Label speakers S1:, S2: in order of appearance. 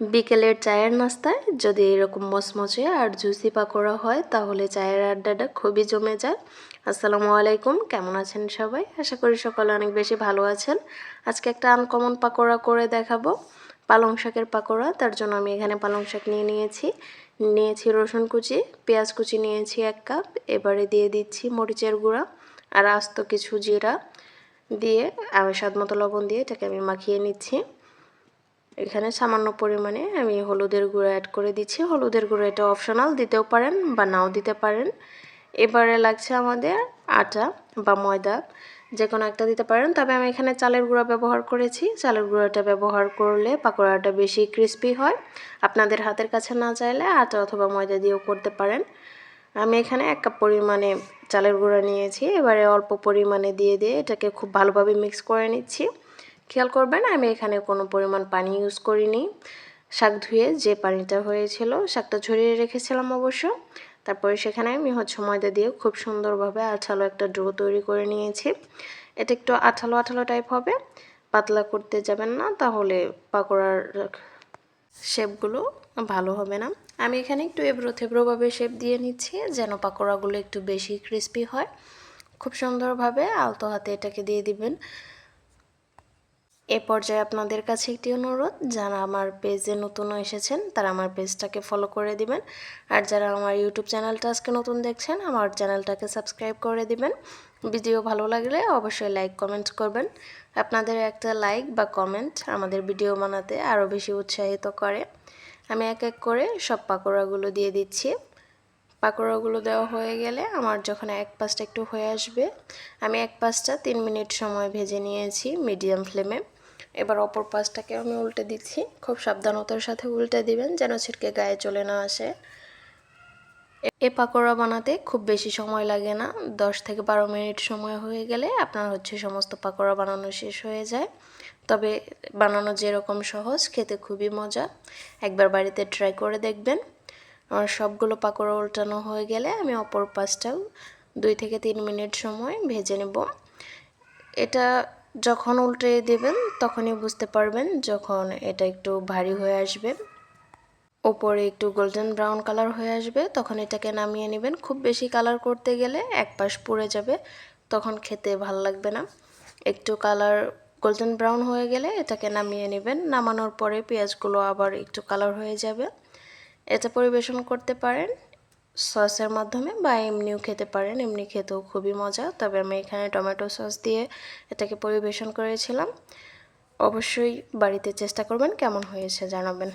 S1: বিকেলের চায়ের নাস্তায় যদি এরকম মচমচে আর জুসি পাকোড়া হয়, তাহলে চায়ের আড্ডাটা খুবই জমে যায়। আসসালামু আলাইকুম, কেমন আছেন সবাই? আশা করি সকলে অনেক বেশি ভালো আছেন। আজকে একটা আনকমন পাকোড়া করে দেখাবো। পালং শাকের পাকোড়া, তার জন্য আমি এখানে পালং শাক নিয়ে নিয়েছি। নিয়েছি রসুন কুচি, পেঁয়াজ কুচি নিয়েছি এক কাপ, এবারে দিয়ে দিচ্ছি মরিচের গুঁড়া আর আস্ত কিছু জিরা। দিয়ে আমি স্বাদ মতো লবণ দিয়ে এটাকে আমি মাখিয়ে নিচ্ছি। এখানে সামান্য পরিমাণে আমি হলুদের গুঁড়ো অ্যাড করে দিচ্ছি। হলুদের গুঁড়ো এটা অপশনাল দিতেও পারেন বা নাও দিতে পারেন। এবারে লাগছে আমাদের আটা বা ময়দা যে কোনো একটা দিতে পারেন। তবে আমি এখানে চালের গুঁড়া ব্যবহার করেছি। চালের গুঁড়োটা ব্যবহার করলে পাকোড়াটা বেশি ক্রিস্পি হয়। আপনাদের হাতের কাছে না চাইলে আটা অথবা ময়দা দিয়েও করতে পারেন। আমি এখানে এক কাপ পরিমাণে চালের গুঁড়া নিয়েছি। এবারে অল্প পরিমাণে দিয়ে দিয়ে এটাকে খুব ভালোভাবে মিক্স করে নিচ্ছি। খেয়াল করবেন, আমি এখানে কোনো পরিমাণ পানি ইউজ করিনি। শাক ধুয়ে যে পানিটা হয়েছিল, শাকটা ঝরিয়ে রেখেছিলাম অবশ্য। তারপরে সেখানে আমি হচ্ছে ময়দা দিয়ে খুব সুন্দরভাবে আঠালো একটা ড্রো তৈরি করে নিয়েছি। এটা একটু আঠালো আঠালো টাইপ হবে, পাতলা করতে যাবেন না, তাহলে পাকোড়ার শেপগুলো ভালো হবে না। আমি এখানে একটু এবড়ো থেবড়োভাবে শেপ দিয়ে নিচ্ছি, যেন পাকোড়াগুলো একটু বেশি ক্রিস্পি হয়। খুব সুন্দরভাবে আলতো হাতে এটাকে দিয়ে দিবেন। এ পর্যায়ে আপনাদের কাছে একটি অনুরোধ, যারা আমার পেজে নতুন এসেছেন, তারা আমার পেজটাকে ফলো করে দিবেন। আর যারা আমার ইউটিউব চ্যানেলটা আজকে নতুন দেখছেন, আমার চ্যানেলটাকে সাবস্ক্রাইব করে দিবেন। ভিডিও ভালো লাগলে অবশ্যই লাইক কমেন্ট করবেন। আপনাদের একটা লাইক বা কমেন্ট আমাদের ভিডিও বানাতে আরও বেশি উৎসাহিত করে। আমি এক এক করে সব পাকোড়াগুলো দিয়ে দিচ্ছি। পাকোড়াগুলো দেওয়া হয়ে গেলে আমার যখন এক পাশটা একটু হয়ে আসবে, আমি এক পাশটা তিন মিনিট সময় ভেজে নিয়েছি মিডিয়াম ফ্লেমে এবার অপর পাশটাকে আমি উল্টে দিচ্ছি। খুব সাবধানতার সাথে উল্টে দিবেন, যেন ছিটকে গায়ে চলে না আসে। এ পাকোড়া বানাতে খুব বেশি সময় লাগে না। দশ থেকে বারো মিনিট সময় হয়ে গেলে আপনার হচ্ছে সমস্ত পাকোড়া বানানো শেষ হয়ে যায়। তবে বানানো যেরকম সহজ, খেতে খুবই মজা। একবার বাড়িতে ট্রাই করে দেখবেন। আমার সবগুলো পাকোড়া উল্টানো হয়ে গেলে আমি অপর পাশটাও দুই থেকে তিন মিনিট সময় ভেজে নেব। এটা যখন উল্টে দেবেন, তখনই বুঝতে পারবেন যখন এটা একটু ভারী হয়ে আসবে। ওপরে একটু গোল্ডেন ব্রাউন কালার হয়ে আসবে, তখন এটাকে নামিয়ে নেবেন। খুব বেশি কালার করতে গেলে এক পাশ পুড়ে যাবে, তখন খেতে ভালো লাগবে না। একটু কালার গোল্ডেন ব্রাউন হয়ে গেলে এটাকে নামিয়ে নেবেন। নামানোর পরে পেঁয়াজগুলো আবার একটু কালার হয়ে যাবে। এটা পরিবেশন করতে পারেন। সসের মাধ্যমে বা এমনিও খেতে পারেন, এমনি খেতেও খুবই মজা। তবে আমি এখানে টমেটো সস দিয়ে এটাকে পরিবেশন করেছিলাম। অবশ্যই বাড়িতে চেষ্টা করবেন কেমন হয়েছে জানাবেন।